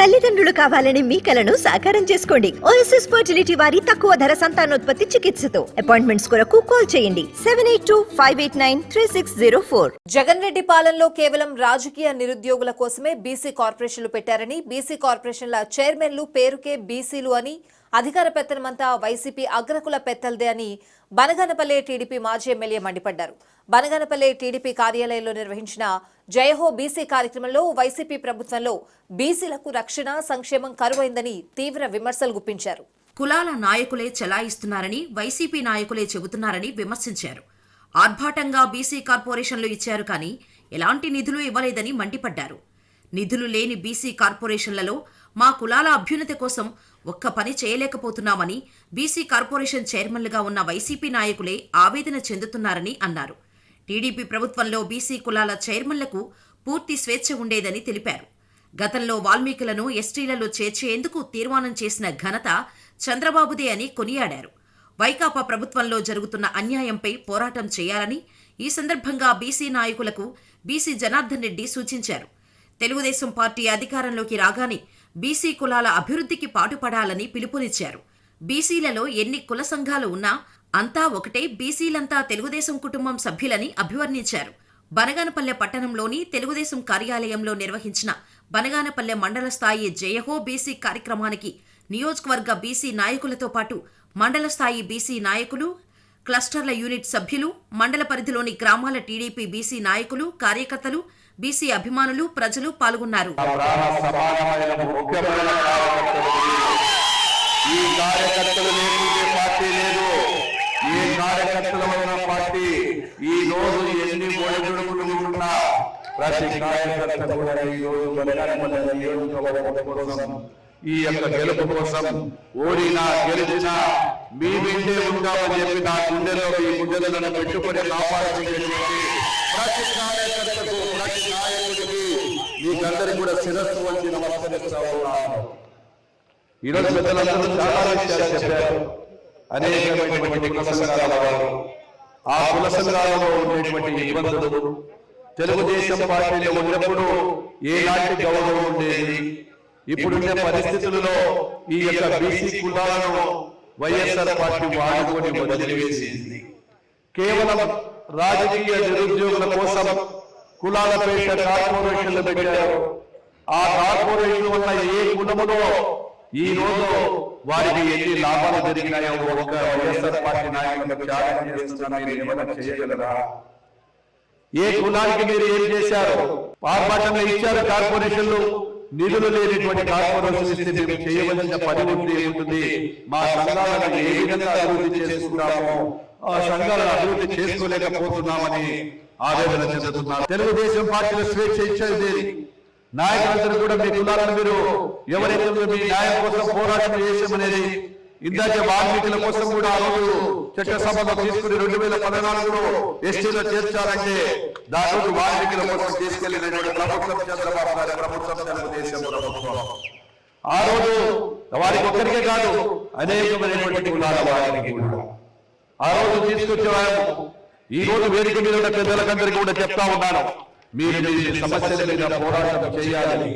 తల్లిదండ్రులు కావాలని మీ కలను సాకారం చేసుకోండి. ఓఎస్ఎస్ ఫర్టిలిటీ వారి తక్కువ ధర సంతానోత్పత్తి చికిత్సతో. అపాయింట్మెంట్స్ కొరకు కాల్ చేయండి. Seven eight two five eight nine three six zero four Jagan Reddy పాలనలో కేవలం రాజకీయ నిరుద్యోగుల కోసమే బీసీ కార్పొరేషన్లు పెట్టారని బీసీ కార్పొరేషన్ల చైర్మన్లు పేరుకే బీసీలు అని అధికార పెత్తనమంతా వైసీపీ అగ్రకుల పెత్తల్దే అని బనగనపల్లె టీడీపీ మాజీ ఎమ్మెల్యే మండిపడ్డారు. బనగనపల్లె టీడీపీ కార్యాలయంలో నిర్వహించిన జయహో బీసీ కార్యక్రమంలో వైసీపీ ప్రభుత్వంలో బీసీలకు రక్షణ సంక్షేమం కరువైందని తీవ్ర విమర్శలు గుప్పించారు. కులాల నాయకులే చెలాయిస్తున్నారని వైసీపీ నాయకులే చెబుతున్నారని విమర్శించారు. ఆర్భాటంగా బీసీ కార్పొరేషన్లు ఇచ్చారు కానీ ఎలాంటి నిధులు ఇవ్వలేదని మండిపడ్డారు. నిధులు లేని బీసీ కార్పొరేషన్లలో మా కులాల అభ్యున్నతి కోసం ఒక్క పని చేయలేకపోతున్నామని బీసీ కార్పొరేషన్ చైర్మన్లుగా ఉన్న వైసీపీ నాయకులే ఆవేదన చెందుతున్నారని అన్నారు. టీడీపీ ప్రభుత్వంలో బీసీ కులాల చైర్మన్లకు పూర్తి స్వేచ్ఛ ఉండేదని తెలిపారు. గతంలో వాల్మీకులను ఎస్టీలలో చేర్చేందుకు తీర్మానం చేసిన ఘనత చంద్రబాబుదే అని కొనియాడారు. వైకాపా ప్రభుత్వంలో జరుగుతున్న అన్యాయంపై పోరాటం చేయాలని ఈ సందర్భంగా బీసీ నాయకులకు బీసీ జనార్దన్ రెడ్డి సూచించారు. తెలుగుదేశం పార్టీ అధికారంలోకి రాగానే బీసీ కులాల అభివృద్ధికి పాటుపడాలని పిలుపునిచ్చారు. బీసీలలో ఎన్ని కుల సంఘాలు ఉన్నా అంతా ఒకటే బీసీలంతా తెలుగుదేశం కుటుంబం సభ్యులని అభివర్ణించారు. బనగానపల్లె పట్టణంలోని తెలుగుదేశం కార్యాలయంలో నిర్వహించిన బనగానపల్లె మండల స్థాయి జయహో బీసీ కార్యక్రమానికి నియోజకవర్గ బీసీ నాయకులతో పాటు మండల స్థాయి బీసీ నాయకులు క్లస్టర్ల యూనిట్ సభ్యులు మండల పరిధిలోని గ్రామాల టీడీపీ బీసీ నాయకులు కార్యకర్తలు బీసీ అభిమానులు ప్రజలు పాల్గొన్నారు. ఈ కార్యకర్తలు లేకుంటే పార్టీ లేదు. ఈ కార్యకర్తల పార్టీ ఈ రోజు ఎన్ని ఒడిదుడుకులు ఉన్నా ప్రతి కార్యకర్త కూడా ఈ రోజు కోసం ఈ యొక్క గెలుపు కోసం ఓడినా గెలిచినా మీ వెంటే ఉంటామని చెప్పి నా గుండెలో ఈ గుండెలను పెట్టుకుని కాపాడుకునేటువంటి ప్రతి కార్యకర్తకు ప్రతి నాయకుడికి మీకందరికి కూడా శిరస్సు వంచి నమస్కరిస్తా ఉన్నాను. ఈరోజు పెద్దలందరూ చాలా విషయాలు చెప్పారు. అనేకమైనటువంటి కుల సంఘాల వారు ఆ కుల సంఘాలలో ఉండేటువంటి ఇబ్బందులు తెలుగుదేశం పార్టీలో ఉన్నప్పుడు ఏలాంటి గౌరవం ఉండేది ఇప్పుడున్న పరిస్థితులలో ఈ యొక్క బీసీ కులాలను వైఎస్ఆర్ పార్టీ వాడుకొని వదిలివేసింది. కేవలం రాజకీయ నిరుద్యోగుల కోసం కులాల పేట కార్పొరేషన్లు పెట్టారు. ఆ కార్పొరేషన్ వల్ల ఏ కులములో ఈ రోజు వారికి ఎన్ని లాభాలు జరిగినాయో ఒక వైఎస్ఆర్ పార్టీ నాయకులకు త్యాగం చేస్తున్నా మీరు ఏమైనా చేయగలరా? ఏ కులానికి మీరు ఏం చేశారు? ఆర్భాటంగా ఇచ్చారు కార్పొరేషన్లు. నిధులు లేనిటువంటి కార్పొరేషన్ మేము చేయవలసిన పని ఉంది ఉంటుంది మా సంఘాలను ఏ విధంగా అభివృద్ధి చేసుకుంటామో? సంఘాలను అభివృద్ధి చేసుకోలేకపోతున్నామని ఆవేదన చెందుతున్నారు. తెలుగుదేశం పార్టీలో స్వేచ్ఛ ఇచ్చేది నాయకులందరూ కూడా మీ కులాలను మీరు ఎవరైతే మీ న్యాయం కోసం పోరాటం చేసామనేది ఇందాక వాల్మీకుల కోసం కూడా ఆ రోజు చట్టసభలో తీసుకుని రెండు వేల పద్నాలుగులో ఎస్టీలో చేర్చాలంటే దాని వాల్మీకుల కోసం తీసుకెళ్ళినటువంటి ప్రభుత్వం చంద్రబాబు గారి ప్రభుత్వం తెలుగుదేశం ప్రభుత్వం. ఆ రోజు వారికి ఒక్కరికే కాదు అనేకమైనటువంటి కులాల వారికి కూడా. ఆ రోజు తీసుకొచ్చేవారు. ఈ రోజు వేదిక మీద ఉన్న పెద్దలకందరికీ కూడా చెప్తా ఉన్నాను. మీరు సమస్యల మీద పోరాటం చేయాలని.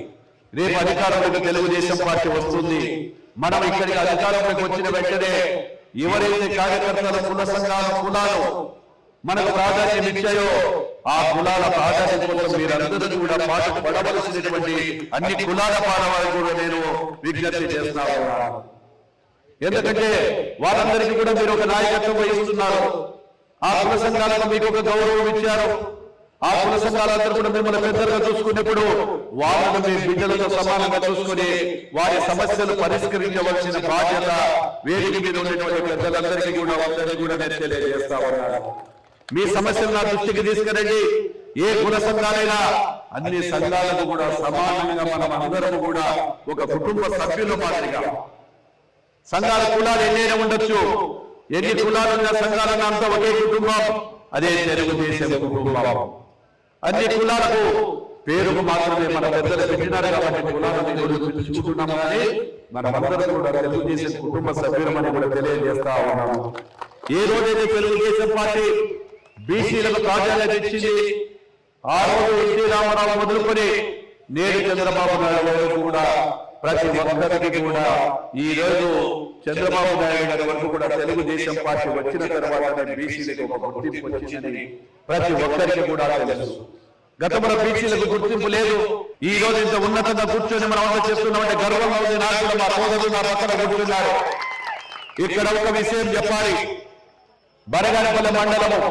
రేపు అధికారంలోకి తెలుగుదేశం పార్టీ వస్తుంది. మనం ఇక్కడికి అధికారంలోకి వచ్చిన వెంటనే ఎవరైతే కార్యకర్తల కుల సంఘాల కులాలు మనకు ప్రాధాన్యం ఇచ్చాయో ఆ కులాల ప్రాధాన్యం కోసం మీరందరూ కూడా పాటు పడవలసినటువంటి అన్ని కులాల పాడవాళ్ళు కూడా నేను విజ్ఞప్తి చేస్తా ఎందుకంటే వారందరికీ కూడా మీరు ఒక నాయకత్వం వహిస్తున్నారు. ఆ కుల సంఘాలను మీకు ఒక గౌరవం ఇచ్చారు. ఆ కుల సంఘాలందరూ కూడా మిమ్మల్ని పెద్దలుగా చూసుకున్నప్పుడు వాళ్ళను మీ బిడ్డలతో సమానంగా చూసుకుని వారి సమస్యలు పరిష్కరించవలసిన బాధ్యత వేదిక మీద ఉన్నటువంటి పెద్దలందరికీ కూడా అందరికీ కూడా నేను తెలియజేస్తా ఉన్నాను. మీ సమస్యలు నా దృష్టికి తీసుకురండి. ఏ కుల సంఘాలైనా అన్ని సంఘాలకు కూడా సమానంగా మనం అందరం కూడా ఒక కుటుంబ సభ్యుల మాదిరిగా సంఘాల కులాలు ఎన్నైనా ఉండొచ్చు. ఎన్ని కులాలు ఉన్న సంఘాలన్నా అంతా ఒకే కుటుంబం. అదే తెలుగుదేశం కుటుంబం. అన్ని కులాలకు పేరుకు మాత్రమే మన పెద్దలు పెట్టినారు కాబట్టి కులాలను పిలుచుకుంటున్నాం కానీ మనమందరం కూడా తెలుగుదేశం కుటుంబ సభ్యులమని కూడా తెలియజేస్తా ఉన్నాము. ఏ రోజైతే తెలుగుదేశం పార్టీ బీసీలకు ప్రాధాన్యత ఇచ్చింది ఆ రోజు ఎన్టీ రామారావు మొదలుకొని నేడు చంద్రబాబు నాయుడు కూడా ప్రతి ఒక్కరికి కూడా ఈ రోజు చంద్రబాబు నాయుడు గారి వరకు కూడా తెలుగుదేశం పార్టీ వచ్చిన తర్వాత బీసీలకు ఒక గుర్తింపు వచ్చిందని ప్రతి ఒక్కరికి కూడా తెలుసు. గతంలో బీసీలకు గుర్తింపు లేదు. ఈ రోజు ఇంత ఉన్నతంగా కూర్చొని మనం అంతా చేస్తున్నామంటే గర్వంగా ఉంది. నాకు మా సోదరులు నా పక్కన కూర్చున్నారు. ఇక్కడ ఒక విషయం చెప్పాలి. బరగానపల్లి మండలము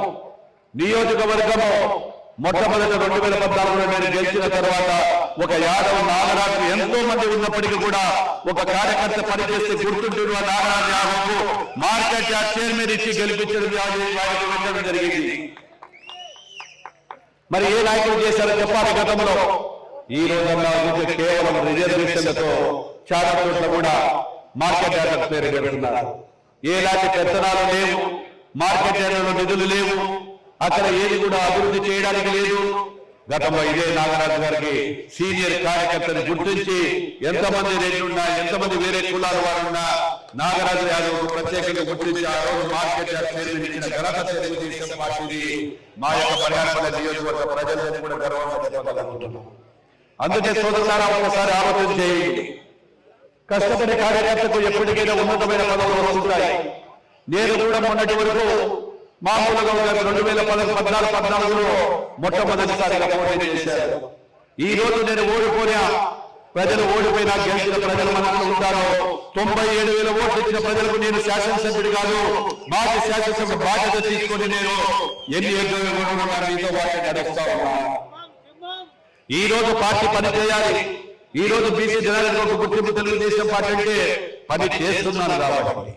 నియోజకవర్గము మొట్టమొదటి రెండు వేల పద్నాలుగులో నేను గెలిచిన తర్వాత ఒక యాదవ్ నాగరాజు ఎంతో మంది ఉన్నప్పటికీ కూడా ఒక కార్యకర్త పనిచేస్తే గుర్తుంటున్న నాగరాజు యాదవ్కు మార్కెట్ యార్డ్ చైర్మన్ ఇచ్చి గెలిపించడం జరిగింది. మరి ఏ నాయకులు చేశారో చెప్పాలి గతంలో? ఈ రోజున కేవలం రిజర్వేషన్లతో చాలా చోట్ల కూడా మార్కెట్ యార్డ్ పేరు పెడుతున్నారు. ఏలాంటి పెత్తనాలు లేవు మార్కెట్ యార్డ్లో నిధులు లేవు అక్కడ ఏది కూడా అభివృద్ధి చేయడానికి లేదు. గతంలో ఇదే నాగరాజు గారికి సీనియర్ కార్యకర్తని గుర్తించి ఎంతమంది రెడ్లున్నా ఎంతమంది వేరే కులాల వారు ఉన్నా నాగరాజు యాదవ్ ప్రత్యేకంగా గుర్తించి ఆ రోజు మార్కెట్ ఇచ్చిన ఘనత తెలుగుదేశం పార్టీది మా యొక్క పరిహారపల్లి నియోజకవర్గ ప్రజలందరూ కూడా గర్వంగా చెప్పగలుగుతున్నాం అందుకే సోదరులారా ఒకసారి ఆలోచన చేయండి. కష్టపడే కార్యకర్తకు ఎప్పటికైనా ఉన్నతమైన పదవులు వస్తుంటాయి. నేను కూడా మొన్నటి వరకు మామూలుగా రెండు వేల పద్నాలుగు పద్నాలుగులో మొట్టమొదటిసారిగా పోటీ చేశారు. ఈ రోజు నేను ఓడిపోయా. ప్రజలు ఓడిపోయినా గెలిచిన ప్రజలు మనకు ఉంటారో. తొంభై ఏడు వేల ఓట్లు ఇచ్చిన ప్రజలకు నేను శాసనసభ్యుడు కాదు. మాజీ శాసనసభ్యుడు బాధ్యత తీసుకుని నేను ఎన్ని నడుస్తా ఈ రోజు పార్టీ పని చేయాలి. ఈ రోజు బీసీ జనాలకు గుర్తింపు తెలుగుదేశం పార్టీ అంటే పని చేస్తున్నాను కాబట్టి.